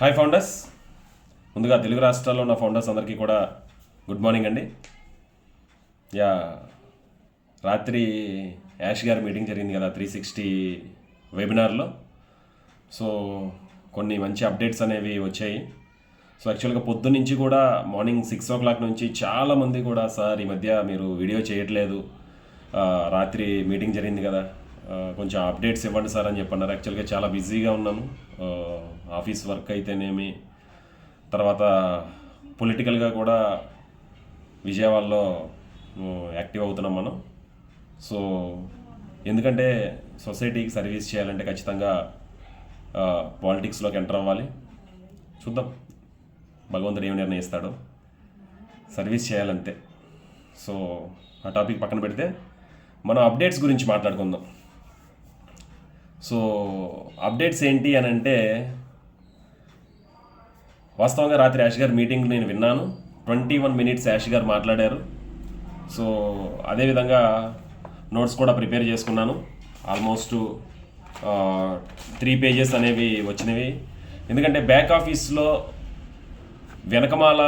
Hi founders ముందుగా తెలుగు రాష్ట్రాల్లో ఉన్న ఫౌండర్స్ అందరికీ కూడా గుడ్ మార్నింగ్ అండి. యా రాత్రి యాష్ గారి మీటింగ్ జరిగింది కదా త్రీ సిక్స్టీ వెబినార్లో సో కొన్ని మంచి అప్డేట్స్ అనేవి వచ్చాయి. సో యాక్చువల్గా పొద్దు నుంచి కూడా మార్నింగ్ సిక్స్ ఓ క్లాక్ నుంచి చాలామంది కూడా సార్ ఈ మధ్య మీరు వీడియో చేయట్లేదు. రాత్రి మీటింగ్ జరిగింది కదా. కొంచెం అప్డేట్స్ ఇవ్వండి సార్ అని చెప్పన్నారు. యాక్చువల్గా చాలా బిజీగా ఉన్నాను ఆఫీస్ వర్క్ అయితేనేమి తర్వాత పొలిటికల్గా కూడా విజయవాడలో యాక్టివ్ అవుతున్నాం మనం. సో ఎందుకంటే సొసైటీకి సర్వీస్ చేయాలంటే ఖచ్చితంగా పాలిటిక్స్లోకి ఎంటర్ అవ్వాలి. చూద్దాం. భగవంతుడు ఏమి నిర్ణయిస్తాడో. సర్వీస్ చేయాలంతే సో ఆ టాపిక్ పక్కన పెడితే మనం అప్డేట్స్ గురించి మాట్లాడుకుందాం. సో అప్డేట్స్ ఏంటి అని అంటే వాస్తవంగా రాత్రి యాష్ గారి మీటింగ్ నేను విన్నాను. ట్వంటీ వన్ మినిట్స్ యాష్ గారు మాట్లాడారు. సో అదేవిధంగా నోట్స్ కూడా ప్రిపేర్ చేసుకున్నాను. ఆల్మోస్ట్ త్రీ పేజెస్ అనేవి వచ్చినవి. ఎందుకంటే బ్యాక్ ఆఫీస్లో వెనకమాల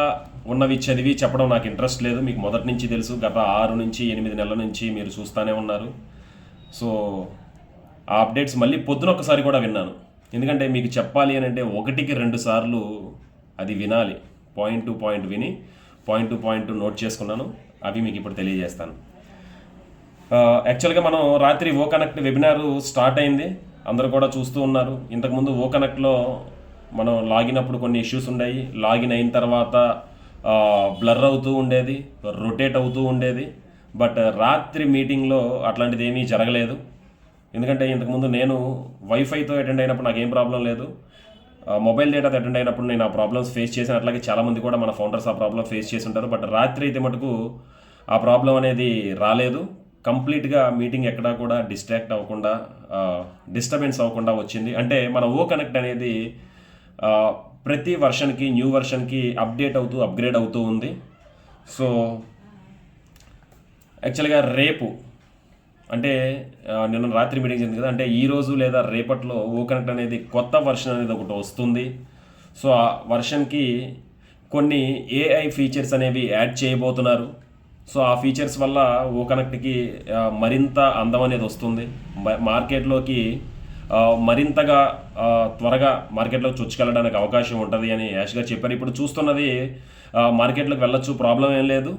ఉన్నవి చదివి చెప్పడం నాకు ఇంట్రెస్ట్ లేదు. మీకు మొదటి నుంచి తెలుసు గత ఆరు నుంచి ఎనిమిది నెలల నుంచి మీరు చూస్తూనే ఉన్నారు. సో ఆ అప్డేట్స్ మళ్ళీ పొద్దున ఒకసారి కూడా విన్నాను. ఎందుకంటే మీకు చెప్పాలి అని అంటే ఒకటికి రెండు సార్లు అది వినాలి. పాయింట్ టు పాయింట్ విని పాయింట్ టు పాయింట్ నోట్ చేసుకున్నాను. అవి మీకు ఇప్పుడు తెలియజేస్తాను. యాక్చువల్గా మనం రాత్రి ఓ కనెక్ట్ వెబినార్ స్టార్ట్ అయింది. అందరూ కూడా చూస్తూ ఉన్నారు. ఇంతకుముందు ఓ కనెక్ట్లో మనం లాగిన్ అప్పుడు కొన్ని ఇష్యూస్ ఉన్నాయి లాగిన్ అయిన తర్వాత బ్లర్ అవుతూ ఉండేది రొటేట్ అవుతూ ఉండేది. బట్ రాత్రి మీటింగ్లో అట్లాంటిది ఏమీ జరగలేదు. ఎందుకంటే ఇంతకుముందు నేను వైఫైతో అటెండ్ అయినప్పుడు నాకు ఏం ప్రాబ్లం లేదు. మొబైల్ డేటాతో అటెండ్ అయినప్పుడు నేను ఆ ప్రాబ్లమ్స్ ఫేస్ చేసిన అట్లాగే చాలామంది కూడా మన ఫౌండర్స్ ఆ ప్రాబ్లం ఫేస్ చేసి ఉంటారు. బట్ రాత్రి అయితే మటుకు ఆ ప్రాబ్లం అనేది రాలేదు. కంప్లీట్గా మీటింగ్ ఎక్కడా కూడా డిస్ట్రాక్ట్ అవ్వకుండా డిస్టర్బెన్స్ అవ్వకుండా వచ్చింది. అంటే మన ఓ కనెక్ట్ అనేది ప్రతి వర్షన్కి న్యూ వర్షన్కి అప్డేట్ అవుతూ అప్గ్రేడ్ అవుతూ ఉంది. సో యాక్చువల్గా రేపు అంటే నిన్న రాత్రి మీటింగ్ జరిగింది కదా అంటే ఈ రోజు లేదా రేపట్లో ఓ కనెక్ట్ అనేది కొత్త వర్షన్ అనేది ఒకటి వస్తుంది. సో ఆ వర్షన్కి కొన్ని ఏఐ ఫీచర్స్ అనేవి యాడ్ చేయబోతున్నారు. సో ఆ ఫీచర్స్ వల్ల ఓ కనెక్ట్కి మరింత అందం అనేది వస్తుంది. మ- మార్కెట్లోకి మరింతగా త్వరగా మార్కెట్లోకి చొచ్చుకెళ్ళడానికి అవకాశం ఉంటుంది అని యాష్ గారు చెప్పారు. ఇప్పుడు చూస్తున్నది మార్కెట్లోకి వెళ్ళొచ్చు ప్రాబ్లం ఏం లేదు.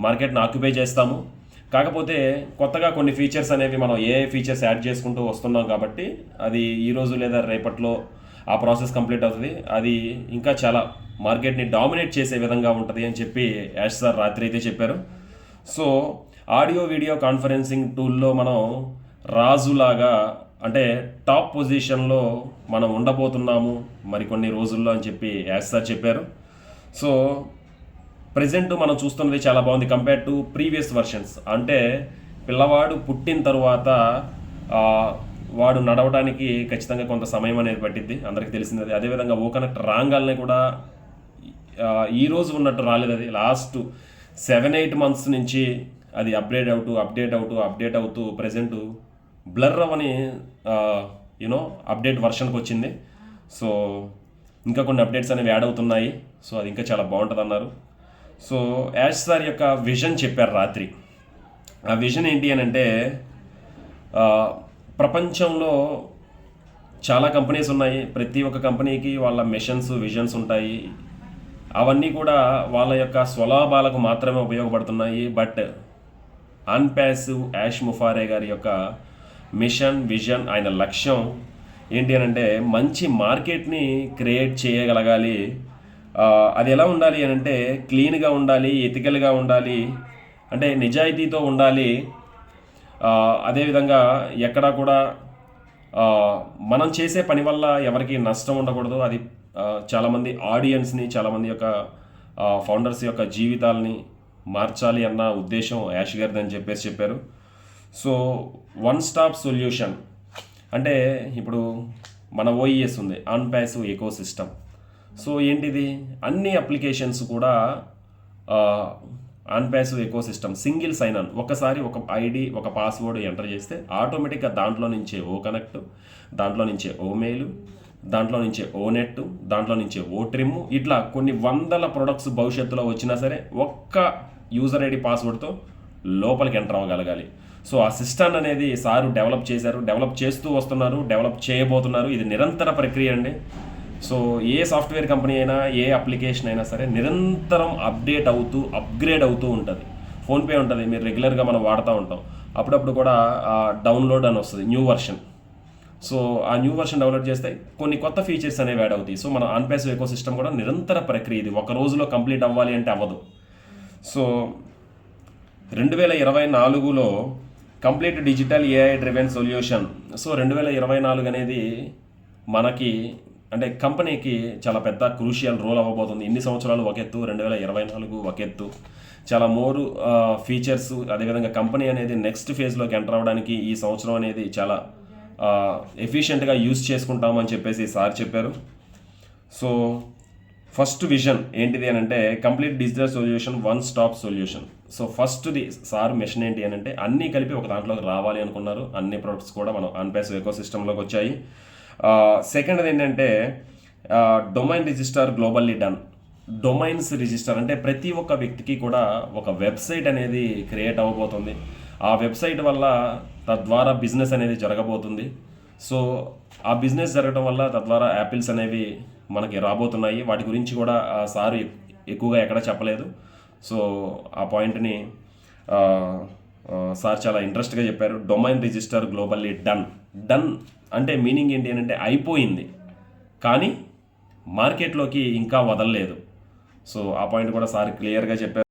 మార్కెట్ని ఆక్యుపై చేస్తాము. కాకపోతే కొత్తగా కొన్ని ఫీచర్స్ అనేవి మనం ఏ ఫీచర్స్ యాడ్ చేసుకుంటూ వస్తున్నాం కాబట్టి అది ఈ రోజు లేదా రేపట్లో ఆ ప్రాసెస్ కంప్లీట్ అవుతుంది. అది ఇంకా చాలా మార్కెట్ని డామినేట్ చేసే విధంగా ఉంటుంది అని చెప్పి యాష్ సార్ రాత్రి అయితే చెప్పారు. సో ఆడియో వీడియో కాన్ఫరెన్సింగ్ టూల్లో మనం రాజులాగా అంటే టాప్ పొజిషన్లో మనం ఉండబోతున్నాము మరికొన్ని రోజుల్లో అని చెప్పి యాష్ సార్ చెప్పారు. సో ప్రజెంట్ మనం చూస్తున్నది చాలా బాగుంది కంపేర్ టు ప్రీవియస్ వర్షన్స్ అంటే పిల్లవాడు పుట్టిన తరువాత వాడు నడవడానికి ఖచ్చితంగా కొంత సమయం అనేది పట్టిద్ది. అందరికీ తెలిసింది అదేవిధంగా ఓ కనెక్ట్ రాగాలనే కూడా ఈ రోజు ఉన్నట్టు రాలేదు అది. లాస్ట్ సెవెన్ ఎయిట్ మంత్స్ నుంచి అది అప్డేట్ అవుతూ అప్డేట్ అవుతూ అప్డేట్ అవుతూ ప్రజెంట్ బ్లర్ అవని యూనో అప్డేట్ వర్షన్కి వచ్చింది. సో ఇంకా కొన్ని అప్డేట్స్ అనేవి యాడ్ అవుతున్నాయి. సో అది ఇంకా చాలా బాగుంటుంది అన్నారు సో యాష్ సార్ యొక్క విజన్ చెప్పారు రాత్రి. ఆ విజన్ ఏంటి అని అంటే ప్రపంచంలో చాలా కంపెనీస్ ఉన్నాయి. ప్రతి ఒక్క కంపెనీకి వాళ్ళ మిషన్స్ విజన్స్ ఉంటాయి. అవన్నీ కూడా వాళ్ళ యొక్క స్వలాభాలకు మాత్రమే ఉపయోగపడుతున్నాయి. బట్ అన్పాసివ్ యాష్ ముఫారే గారి యొక్క మిషన్ విజన్ ఆయన లక్ష్యం ఏంటి అని అంటే మంచి మార్కెట్ని క్రియేట్ చేయగలగాలి. అది ఎలా ఉండాలి అని అంటే క్లీన్గా ఉండాలి ఎథికల్గా ఉండాలి అంటే నిజాయితీతో ఉండాలి. అదేవిధంగా ఎక్కడా కూడా మనం చేసే పని వల్ల ఎవరికి నష్టం ఉండకూడదు. అది చాలామంది ఆడియన్స్ని చాలామంది యొక్క ఫౌండర్స్ యొక్క జీవితాలని మార్చాలి అన్న ఉద్దేశం యాష్ గారిది అని చెప్పేసి చెప్పారు. సో వన్ స్టాప్ సొల్యూషన్ అంటే ఇప్పుడు మన ఓఈఎస్ ఉంది on passive eco system so ఏంటిది? అన్ని అప్లికేషన్స్ కూడా on passive eco system single sign on. ఒకసారి ఒక ఐడి ఒక పాస్వర్డ్ ఎంటర్ చేస్తే ఆటోమేటిక్గా దాంట్లో నుంచే ఓ కనెక్ట్ దాంట్లో నుంచే ఓ మెయిల్ దాంట్లో నుంచే ఓ నెట్ దాంట్లో నుంచే ఓ ట్రిమ్. ఇట్లా కొన్ని వందల ప్రొడక్ట్స్ భవిష్యత్తులో వచ్చినా సరే ఒక్క యూజర్ ఐడి పాస్వర్డ్తో లోపలికి ఎంటర్ అవ్వగలగాలి. సో ఆ సిస్టమ్ అనేది సారు డెవలప్ చేశారు డెవలప్ చేస్తూ వస్తున్నారు డెవలప్ చేయబోతున్నారు. ఇది నిరంతర ప్రక్రియ అండి. సో ఏ సాఫ్ట్వేర్ కంపెనీ అయినా ఏ అప్లికేషన్ అయినా సరే నిరంతరం అప్డేట్ అవుతూ అప్గ్రేడ్ అవుతూ ఉంటుంది. ఫోన్పే ఉంటుంది మీరు రెగ్యులర్గా మనం వాడుతూ ఉంటాం. అప్పుడప్పుడు కూడా డౌన్లోడ్ అని వస్తుంది న్యూ వర్షన్. సో ఆ న్యూ వర్షన్ డౌన్లోడ్ చేస్తే కొన్ని కొత్త ఫీచర్స్ అనేవి యాడ్ అవుతాయి. సో మన ఆన్పేస్ ఎకో సిస్టమ్ కూడా నిరంతర ప్రక్రియ ఇది. ఒక రోజులో కంప్లీట్ అవ్వాలి అంటే అవ్వదు. సో రెండు వేల ఇరవై నాలుగులో complete digital AI driven solution. So రెండు వేల ఇరవై నాలుగు అనేది మనకి అంటే కంపెనీకి చాలా పెద్ద క్రూషియల్ రోల్ అవ్వబోతుంది. ఇన్ని సంవత్సరాలు ఒక ఎత్తు రెండు వేల ఇరవై నాలుగు ఒక ఎత్తు చాలా మోరు ఫీచర్స్ అదేవిధంగా కంపెనీ అనేది నెక్స్ట్ ఫేజ్లోకి ఎంటర్ అవ్వడానికి ఈ సంవత్సరం అనేది చాలా ఎఫిషియెంట్గా యూస్ చేసుకుంటామని చెప్పేసి సార్ చెప్పారు. సో ఫస్ట్ విజన్ ఏంటిది అని అంటే complete digital solution one stop solution so ఫస్ట్ది సార్ మిషన్ ఏంటి అని అంటే అన్నీ కలిపి ఒక దాంట్లోకి రావాలి అనుకున్నారు. అన్ని ప్రొడక్ట్స్ కూడా మనం అన్పేస్ ఎకో సిస్టంలోకి వచ్చాయి. సెకండ్ ఏంటంటే domain register globally done. Domains register అంటే ప్రతి ఒక్క వ్యక్తికి కూడా ఒక వెబ్సైట్ అనేది క్రియేట్ అవ్వబోతుంది. ఆ వెబ్సైట్ వల్ల తద్వారా బిజినెస్ అనేది జరగబోతుంది. సో ఆ బిజినెస్ జరగడం వల్ల తద్వారా యాపిల్స్ అనేవి మనకి రాబోతున్నాయి. వాటి గురించి కూడా ఆ సారు ఎక్కువగా ఎక్కడ చెప్పలేదు. సో ఆ పాయింట్ని సార్ చాలా ఇంట్రెస్ట్గా చెప్పారు. Domain register globally done. Done అంటే మీనింగ్ ఏంటి అని అంటే అయిపోయింది. కానీ మార్కెట్లోకి ఇంకా వదలలేదు. సో ఆ పాయింట్ కూడా సార్ క్లియర్గా చెప్పారు.